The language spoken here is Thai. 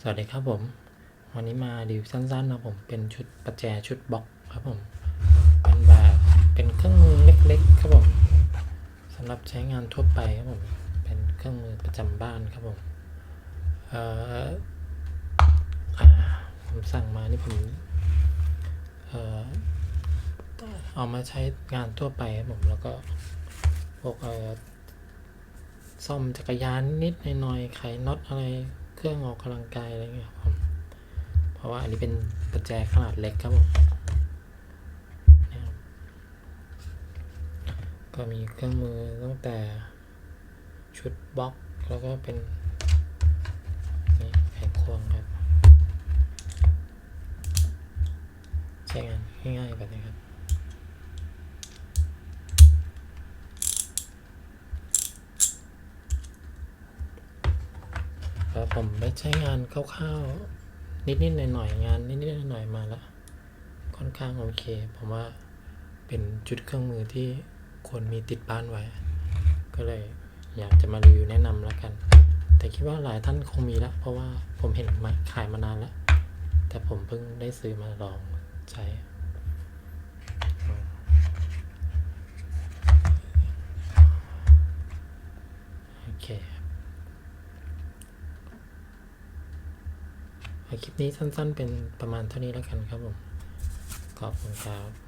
สวัสดีครับผม วันนี้มารีวิวสั้นๆนะผมเป็นชุดประแจชุดบล็อกครับผม เป็นแบบเป็นเครื่องมือเล็กๆครับผมสำหรับใช้งานทั่วไปครับผมเป็นเครื่องมือประจำบ้านครับผมเอ่ออ่าผมสั่งมานี่ผมเอ่อเอามาใช้งานทั่วไปครับผมแล้วก็พวกเอ่อซ่อมจักรยานนิดๆหน่อยๆไขน็อตอะไร เครื่องออกกำลังกายอะไรเงี้ยครับผมเพราะว่าอันนี้เป็นประแจขนาดเล็กครับผมก็มีเครื่องมือตั้งแต่ชุดบล็อกแล้วก็เป็นนี่ไขควงครับ ใช้งานง่ายๆแบบนี้ครับ ครับ ผมไปใช้งานคร่าวๆนิดๆหน่อยๆงานนิดๆหน่อยๆมาแล้วค่อนข้างโอเค ผมว่าเป็นจุดเครื่องมือที่ควรมีติดบ้านไว้ ก็เลยอยากจะมารีวิวแนะนำแล้วกัน แต่คิดว่าหลายท่านคงมีแล้ว เพราะว่าผมเห็นมาขายมานานแล้ว แต่ผมเพิ่งได้ซื้อมาลองใช้โอเคครับ คลิปนี้สั้นๆ เป็นประมาณเท่านี้แล้วกันครับผม ขอบคุณครับ